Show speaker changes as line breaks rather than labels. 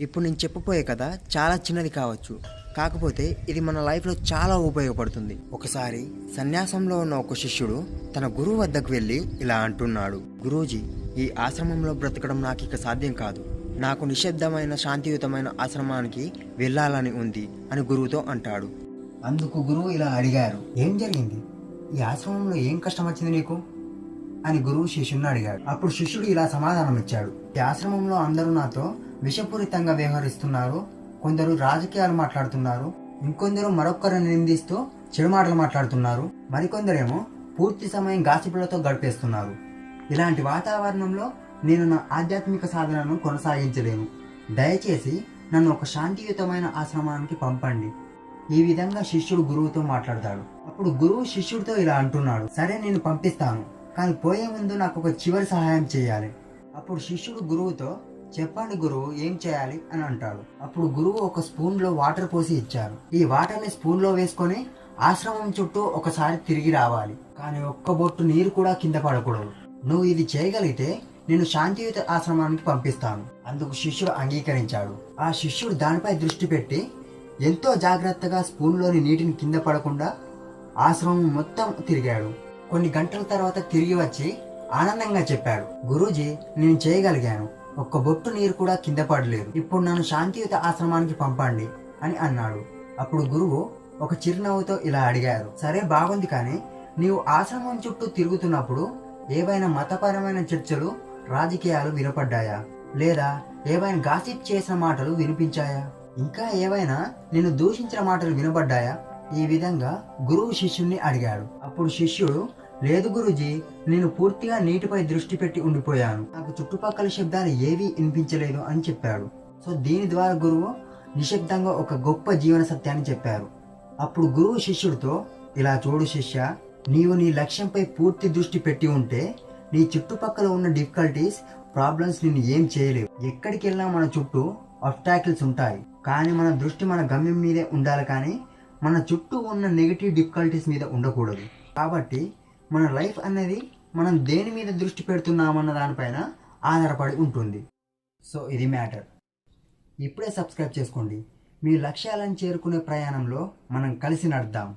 ఇప్పుడు నేను చెప్పబోయే కథ చాలా చిన్నది కావచ్చు. కాకపోతే ఇది మన లైఫ్లో చాలా ఉపయోగపడుతుంది. ఒకసారి సన్యాసంలో ఉన్న ఒక శిష్యుడు తన గురువు వద్దకు వెళ్ళి ఇలా అంటున్నాడు. గురూజీ ఈ ఆశ్రమంలో బ్రతకడం నాకు ఇక సాధ్యం కాదు. నాకు నిశ్శబ్దమైన శాంతియుతమైన ఆశ్రమానికి వెళ్ళాలని ఉంది అని గురువుతో అంటాడు. అందుకు గురువు ఇలా అడిగారు. ఏం జరిగింది? ఈ ఆశ్రమంలో ఏం కష్టం వచ్చింది నీకు? అని గురువు శిష్యుని అడిగాడు. అప్పుడు శిష్యుడు ఇలా సమాధానం ఇచ్చాడు ఈ ఆశ్రమంలో అందరూ నాతో విషపూరితంగా వ్యవహరిస్తున్నారు. కొందరు రాజకీయాలు మాట్లాడుతున్నారు. ఇంకొందరు మరొకరిని నిందిస్తూ చెడు మాటలు మాట్లాడుతున్నారు. మరికొందరేమో పూర్తి సమయం గాసిపులతో గడిపేస్తున్నారు. ఇలాంటి వాతావరణంలో నేను నా ఆధ్యాత్మిక సాధనను కొనసాగించలేను. దయచేసి నన్ను ఒక శాంతియుతమైన ఆశ్రమానికి పంపండి. ఈ విధంగా శిష్యుడు గురువుతో మాట్లాడతాడు. అప్పుడు గురువు శిష్యుడితో ఇలా అంటున్నాడు. సరే నేను పంపిస్తాను. కానీ పోయే ముందు నాకు ఒక చివరి సహాయం చేయాలి. అప్పుడు శిష్యుడు గురువుతో చెప్పండి గురువు ఏం చేయాలి అని అంటాడు. అప్పుడు గురువు ఒక స్పూన్లో వాటర్ పోసి ఇచ్చారు ఈ వాటర్ని స్పూన్లో స్పూన్లో వేసుకొని ఆశ్రమం చుట్టూ ఒకసారి తిరిగి రావాలి. కానీ ఒక్క బొట్టు నీరు కూడా కింద పడకూడదు. నువ్వు ఇది చేయగలిగితే నేను శాంతియుత ఆశ్రమానికి పంపిస్తాను. అందుకు శిష్యుడు అంగీకరించాడు. ఆ శిష్యుడు దానిపై దృష్టి పెట్టి ఎంతో జాగ్రత్తగా స్పూన్లోని నీటిని కింద పడకుండా ఆశ్రమం మొత్తం తిరిగాడు. కొన్ని గంటల తర్వాత తిరిగి వచ్చి ఆనందంగా చెప్పాడు. గురూజీ నేను చేయగలిగాను. ఒక్క బొట్టు నీరు కూడా కింద పడలేదు. ఇప్పుడు నన్ను శాంతియుత ఆశ్రమానికి పంపండి అని అన్నాడు. అప్పుడు గురువు ఒక చిరునవ్వుతో ఇలా అడిగారు. సరే బాగుంది కానీ నీవు ఆశ్రమం చుట్టూ తిరుగుతున్నప్పుడు ఏవైనా మతపరమైన చర్చలు రాజకీయాలు వినపడ్డాయా? లేదా ఏవైనా గాసిప్ చేసిన మాటలు వినిపించాయా? ఇంకా ఏవైనా నేను దూషించిన మాటలు వినబడ్డాయా ఈ విధంగా గురువు శిష్యుణ్ణి అడిగాడు. అప్పుడు శిష్యుడు లేదు గురుజీ నేను పూర్తిగా నీటిపై దృష్టి పెట్టి ఉండిపోయాను. నాకు చుట్టుపక్కల శబ్దాలు ఏవీ వినిపించలేదు అని చెప్పాడు. సో దీని ద్వారా గురువు నిశ్శబ్దంగా ఒక గొప్ప జీవన సత్యాన్ని చెప్పారు. అప్పుడు గురువు శిష్యుడితో ఇలా చూడు శిష్య నీవు నీ లక్ష్యంపై పూర్తి దృష్టి పెట్టి ఉంటే నీ చుట్టుపక్కల ఉన్న డిఫికల్టీస్ ప్రాబ్లమ్స్ నిన్ను ఏం చేయలేవు. ఎక్కడికి వెళ్ళినా మన చుట్టూ అబ్స్టాకిల్స్ ఉంటాయి. కానీ మన దృష్టి మన గమ్యం మీదే ఉండాలి కానీ మన చుట్టూ ఉన్న నెగిటివ్ డిఫికల్టీస్ మీద ఉండకూడదు. కాబట్టి మన లైఫ్ అనేది మనం దేని మీద దృష్టి పెడుతున్నామన్న దానిపైన ఆధారపడి ఉంటుంది. సో ఇది మ్యాటర్. ఇప్పుడే సబ్స్క్రైబ్ చేసుకోండి. మీ లక్ష్యాలను చేరుకునే ప్రయాణంలో మనం కలిసి నడుద్దాం.